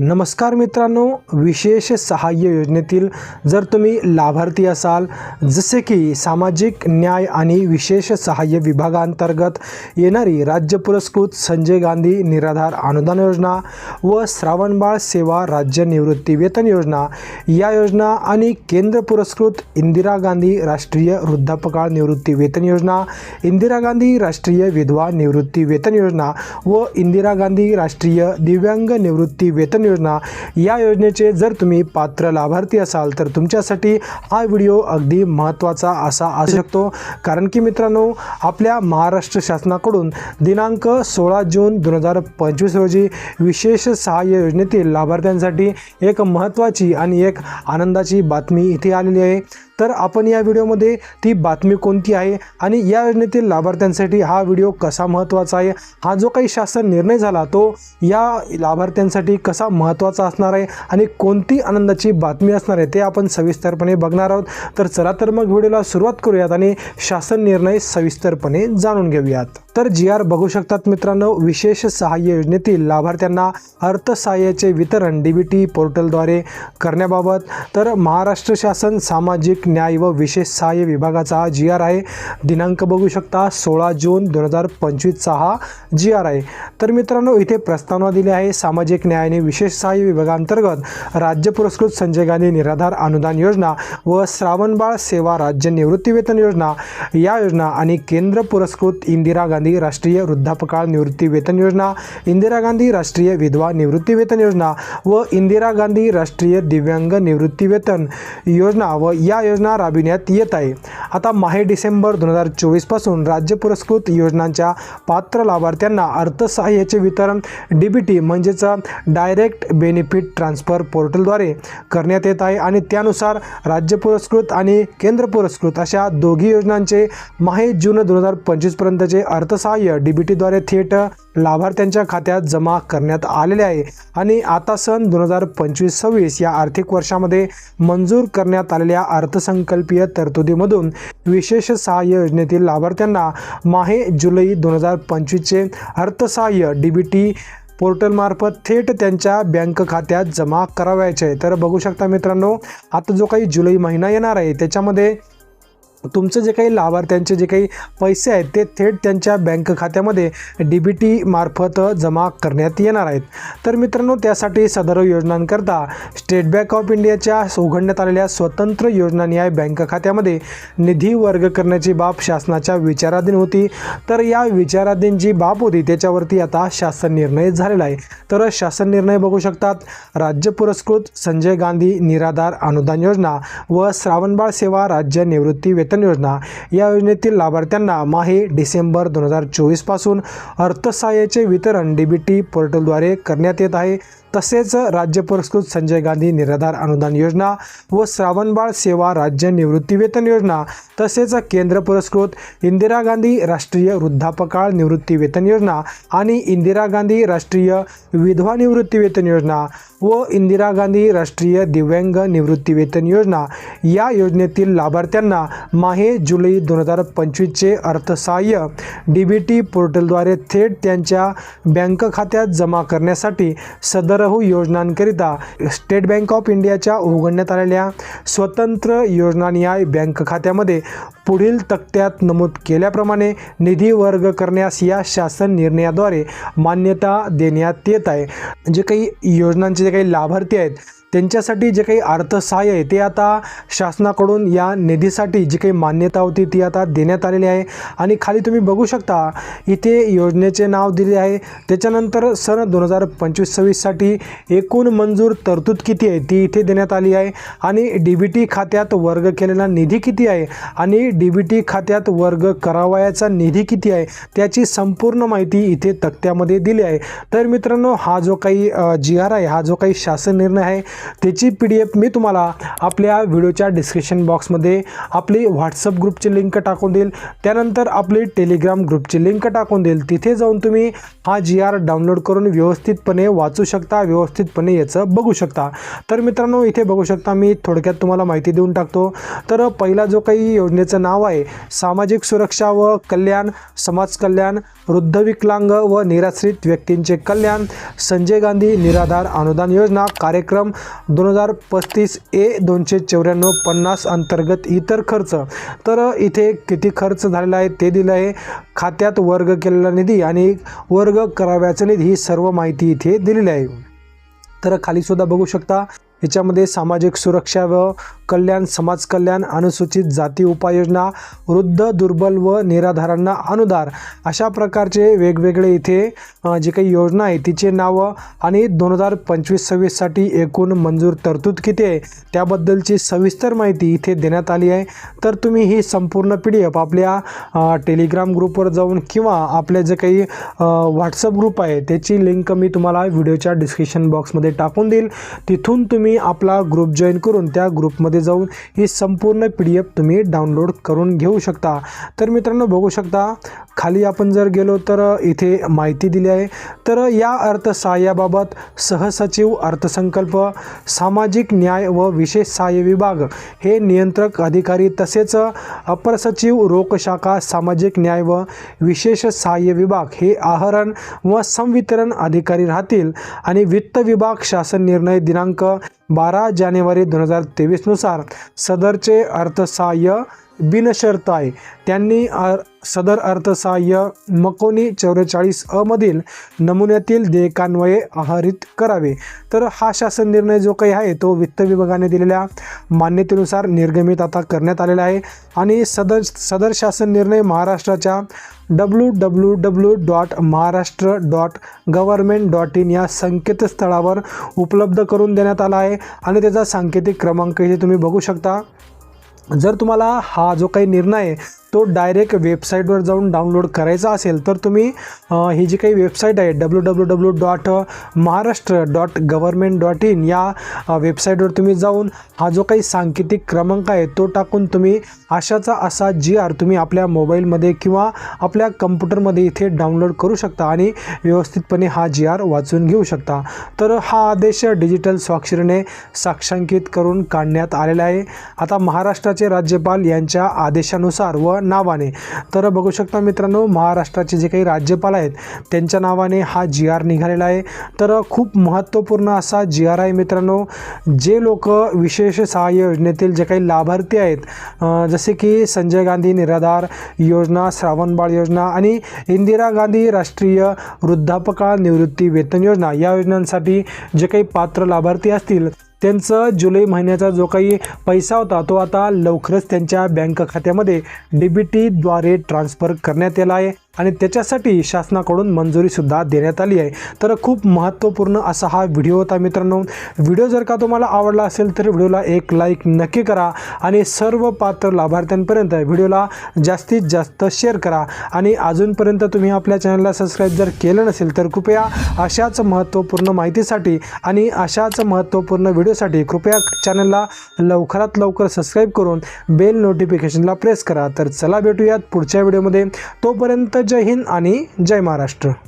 नमस्कार मित्रांनो विशेष सहाय्य योजनेतील जर तुम्ही लाभार्थी असाल जसे की सामाजिक न्याय आणि विशेष सहाय्य विभागांतर्गत येणारी राज्य पुरस्कृत संजय गांधी निराधार अनुदान योजना व श्रावणबाळ सेवा राज्य निवृत्ती वेतन योजना या योजना आणि केंद्र पुरस्कृत इंदिरा गांधी राष्ट्रीय वृद्धापकाळ निवृत्ती वेतन योजना इंदिरा गांधी राष्ट्रीय विधवा निवृत्ती वेतन योजना व इंदिरा गांधी राष्ट्रीय दिव्यांग निवृत्ती वेतन योजना. या योजनेचे जर तुम्ही पात्र लाभार्थी असाल तर तुमच्यासाठी हा व्हिडिओ अगदी महत्त्वाचा असा असू शकतो. कारण की मित्रांनो आपल्या महाराष्ट्र शासनाकडून दिनांक सोळा जून दोन हजार पंचवीस रोजी विशेष सहाय्य योजनेतील लाभार्थ्यांसाठी एक महत्त्वाची आणि एक आनंदाची बातमी इथे आलेली आहे. तर आपण या व्हिडिओमध्ये ती बातमी कोणती आहे आणि या योजनेतील लाभार्थ्यांसाठी हा व्हिडिओ कसा महत्त्वाचा आहे हा जो काही शासन निर्णय झाला तो या लाभार्थ्यांसाठी कसा महत्त्वाचा असणार आहे आणि कोणती आनंदाची बातमी असणार आहे ते आपण सविस्तरपणे बघणार आहोत. तर चला तर मग व्हिडिओला सुरुवात करूयात आणि शासन निर्णय सविस्तरपणे जाणून घेऊयात. तर जी आर बघू शकतात मित्रांनो विशेष सहाय्य योजनेतील लाभार्थ्यांना अर्थसहाय्याचे वितरण डी बी टी पोर्टलद्वारे करण्याबाबत. तर महाराष्ट्र शासन सामाजिक न्याय व विशेष सहाय्य विभागाचा हा जी आर आहे दिनांक बघू शकता सोळा जून दोन हजार पंचवीसचा हा जी आर आहे तर मित्रांनो इथे प्रस्तावना दिली आहे सामाजिक न्याय आणि विशेष सहाय्य विभागांतर्गत राज्य पुरस्कृत संजय गांधी निराधार अनुदान योजना व श्रावणबाळ सेवा राज्य निवृत्तीवेतन योजना या योजना आणि केंद्र पुरस्कृत इंदिरा गांधी राष्ट्रीय वृद्धापकाळ निवृत्तीवेतन योजना इंदिरा गांधी राष्ट्रीय विधवा निवृत्तीवेतन योजना व इंदिरा गांधी राष्ट्रीय दिव्यांग निवृत्तीवेतन योजना व या योजना राबविण्यात येत आहे. आता माहे डिसेंबर दोन हजार चोवीसपासून राज्य पुरस्कृत योजनांच्या पात्र लाभार्थ्यांना अर्थसहाय्याचे वितरण डी बी टी म्हणजेच डायरेक्ट बेनिफिट ट्रान्सफर पोर्टलद्वारे करण्यात येत आहे आणि त्यानुसार राज्य पुरस्कृत आणि केंद्र पुरस्कृत अशा दोघी योजनांचे माहे जून दोन हजार पंचवीसपर्यंतचे अर्थसहाय्य डी बी टीद्वारे थेट लाभार्थ्यांच्या खात्यात जमा करण्यात आलेले आहे. आणि आता सन दोन हजार पंचवीस सव्वीस या आर्थिक वर्षामध्ये मंजूर करण्यात आलेल्या अर्थसंकल्पीय तरतुदीमधून विशेष सहाय्य योजनेतील लाभार्थ्यांना माहे जुलै दोन हजार पंचवीसचे अर्थसहाय्य डी बी टी पोर्टलमार्फत थेट त्यांच्या बँक खात्यात जमा करावायचे आहे. तर बघू शकता मित्रांनो आता जो काही जुलै महिना येणार आहे त्याच्यामध्ये तुमचं जे काही लाभार्थ्यांचे जे काही पैसे आहेत ते थेट त्यांच्या बँक खात्यामध्ये डी बी टी मार्फत जमा करण्यात येणार आहेत. तर मित्रांनो त्यासाठी सदर योजनांकरता स्टेट बँक ऑफ इंडियाच्या उघडण्यात आलेल्या स्वतंत्र योजना न्याय बँक खात्यामध्ये निधी वर्ग करण्याची बाब शासनाच्या विचाराधीन होती. तर या विचाराधीन जी बाब होती त्याच्यावरती आता शासन निर्णय झालेला आहे. तर शासन निर्णय बघू शकतात. राज्य पुरस्कृत संजय गांधी निराधार अनुदान योजना व श्रावणबाळ सेवा राज्य निवृत्ती वेतन योजना या योजनेतील लाभार्थ्यांना माहे डिसेंबर दोन हजार चोवीसपासून अर्थसहाय्याचे वितरण डी बी टी पोर्टलद्वारे करण्यात येत आहे. तसेच राज्य पुरस्कृत संजय गांधी निराधार अनुदान योजना व श्रावणबाळ सेवा राज्य निवृत्तीवेतन योजना तसेच केंद्र पुरस्कृत इंदिरा गांधी राष्ट्रीय वृद्धापकाळ निवृत्तीवेतन योजना आणि इंदिरा गांधी राष्ट्रीय विधवा निवृत्तीवेतन योजना व इंदिरा गांधी राष्ट्रीय दिव्यांग निवृत्तीवेतन योजना या योजनेतील लाभार्थ्यांना माहे जुलै दोन हजार पंचवीसचे अर्थसहाय्य डी बी टी पोर्टलद्वारे थेट त्यांच्या बँक खात्यात जमा करण्यासाठी सदर सदरहू योजनांकरिता स्टेट बँक ऑफ इंडियाच्या उघडण्यात आलेल्या स्वतंत्र योजना न्याय बँक खात्यामध्ये पुढील तक्त्यात नमूद केल्याप्रमाणे निधी वर्ग करण्यास या शासन निर्णयाद्वारे मान्यता देण्यात येत आहे. जे काही योजनांचे जे काही लाभार्थी आहेत त्यांच्यासाठी जे काही अर्थसहाय्य आहे ते आता शासनाकडून या निधीसाठी जी काही मान्यता होती ती आता देण्यात आलेली आहे. आणि खाली तुम्ही बघू शकता इथे योजनेचे नाव दिले आहे. त्याच्यानंतर सन दोन हजार पंचवीस सव्वीससाठी एकूण मंजूर तरतूद किती आहे ती इथे देण्यात आली आहे. आणि डी बी टी खात्यात वर्ग केलेला निधी किती आहे आणि डी बी टी खात्यात वर्ग करावयाचा निधी किती आहे त्याची संपूर्ण माहिती इथे तक्त्यामध्ये दिली आहे. तर मित्रांनो हा जो काही जी आर आहे हा जो काही शासन निर्णय आहे त्याची पी डी एफ मी तुम्हाला आपल्या व्हिडिओच्या डिस्क्रिप्शन बॉक्समध्ये आपली व्हॉट्सअप ग्रुपची लिंक टाकून देईल. त्यानंतर आपली टेलिग्राम ग्रुपची लिंक टाकून देईल. तिथे जाऊन तुम्ही हा जी आर डाउनलोड करून व्यवस्थितपणे वाचू शकता व्यवस्थितपणे याचं बघू शकता. तर मित्रांनो इथे बघू शकता मी थोडक्यात तुम्हाला माहिती देऊन टाकतो. तर पहिला जो काही योजनेचं नाव आहे सामाजिक सुरक्षा व कल्याण समाज कल्याण वृद्ध विकलांग व निराश्रित व्यक्तींचे कल्याण संजय गांधी निराधार अनुदान योजना कार्यक्रम दोन हजार पस्तीस ए दोनशे चौऱ्याण्णव पन्नास अंतर्गत इतर खर्च. तर इथे किती खर्च झालेला आहे ते दिलं आहे. खात्यात वर्ग केलेला निधी आणि वर्ग कराव्याचा निधी ही सर्व माहिती इथे दिलेली आहे. तर खालीसुद्धा बघू शकता. याच्यामध्ये सामाजिक सुरक्षा व कल्याण समाज कल्याण अनुसूचित जाती उपाययोजना वृद्ध दुर्बल व निराधारांना अनुदार अशा प्रकारचे वेगवेगळे इथे जे काही योजना आहे तिचे नावं आणि दोन हजार पंचवीस सव्वीससाठी एकूण मंजूर तरतूद किती आहे त्याबद्दलची सविस्तर माहिती इथे देण्यात आली आहे. तर तुम्ही ही संपूर्ण पी डी एफ आपल्या टेलिग्राम ग्रुपवर जाऊन किंवा आपले जे काही व्हॉट्सअप ग्रुप आहे त्याची लिंक मी तुम्हाला व्हिडिओच्या डिस्क्रिप्शन बॉक्समध्ये टाकून देईल. तिथून तुम्ही तुम्ही आपला ग्रुप जॉईन करून त्या ग्रुपमध्ये जाऊन ही संपूर्ण पी डी एफ तुम्ही डाउनलोड करून घेऊ शकता. तर मित्रांनो बघू शकता खाली आपण जर गेलो तर इथे माहिती दिली आहे. तर या अर्थसहाय्याबाबत सहसचिव अर्थसंकल्प सामाजिक न्याय व विशेष सहाय्य विभाग हे नियंत्रक अधिकारी तसेच अपर सचिव रोकशाखा सामाजिक न्याय व विशेष सहाय्य विभाग हे आहरण व संवितरण अधिकारी राहतील आणि वित्त विभाग शासन निर्णय दिनांक बारा जानेवारी दोन हजार तेवीसनुसार सदरचे अर्थसहाय्य बिनशर्त आहे त्यांनी सदर अर्थसहाय्य मकोनी चौवेचाळीस अमधील नमुन्यातील देयकान्वये आहरित करावे. तर हा शासन निर्णय जो काही आहे तो वित्त विभागाने दिलेल्या मान्यतेनुसार निर्गमित आता करण्यात आलेला आहे. आणि सदर सदर शासन निर्णय महाराष्ट्राच्या W W W dot Maharashtra dot government dot in या संकेतस्थळावर उपलब्ध करून देण्यात आला आहे आणि त्याचा सांकेतिक क्रमांक इथे तुम्ही बघू शकता. जर तुम्हाला हा जो काही निर्णय आहे तो डायरेक्ट वेबसाईटवर जाऊन डाउनलोड करायचा असेल तर तुम्ही ही जी काही वेबसाईट आहे W W W dot Maharashtra dot government dot in या वेबसाईटवर तुम्ही जाऊन हा जो काही सांकेतिक क्रमांक आहे तो टाकून तुम्ही अशाचा असा जी आर तुम्ही आपल्या मोबाईलमध्ये किंवा आपल्या कम्प्युटरमध्ये इथे डाउनलोड करू शकता आणि व्यवस्थितपणे हा जी आर वाचून घेऊ शकता. तर हा आदेश डिजिटल स्वाक्षरीने साक्षांकित करून काढण्यात आलेला आहे. आता महाराष्ट्राचे राज्यपाल यांच्या आदेशानुसार व नावाने. तर बघू शकता मित्रांनो महाराष्ट्राचे जे काही राज्यपाल आहेत त्यांच्या नावाने हा जी आर निघालेला आहे. तर खूप महत्त्वपूर्ण असा जी आर आहे मित्रांनो जे लोक विशेष सहाय्य योजनेतील जे काही लाभार्थी आहेत जसे की संजय गांधी निराधार योजना श्रावणबाळ योजना आणि इंदिरा गांधी राष्ट्रीय वृद्धापकाळ निवृत्ती वेतन योजना या योजनांसाठी जे काही पात्र लाभार्थी असतील त्यांचं जुलै महिन्याचा जो काही पैसा होता तो आता लवकरच त्यांच्या बँक खात्यामध्ये डी बी टीद्वारे ट्रान्स्फर करण्यात आला आहे. आणि त्याच्यासाठी शासनाकडून मंजुरीसुद्धा देण्यात आली आहे. तर खूप महत्त्वपूर्ण असा हा व्हिडिओ होता मित्रांनो. व्हिडिओ जर का तुम्हाला आवडला असेल तर व्हिडिओला एक लाईक नक्की करा आणि सर्व पात्र लाभार्थ्यांपर्यंत व्हिडिओला जास्तीत जास्त शेअर करा. आणि अजूनपर्यंत तुम्ही आपल्या चॅनलला सबस्क्राईब जर केलं नसेल तर कृपया अशाच महत्त्वपूर्ण माहितीसाठी आणि अशाच महत्त्वपूर्ण व्हिडिओसाठी कृपया चॅनलला लवकरात लवकर सबस्क्राईब करून बेल नोटिफिकेशनला प्रेस करा. तर चला भेटूयात पुढच्या व्हिडिओमध्ये तोपर्यंत जय हिंद आणि जय महाराष्ट्र.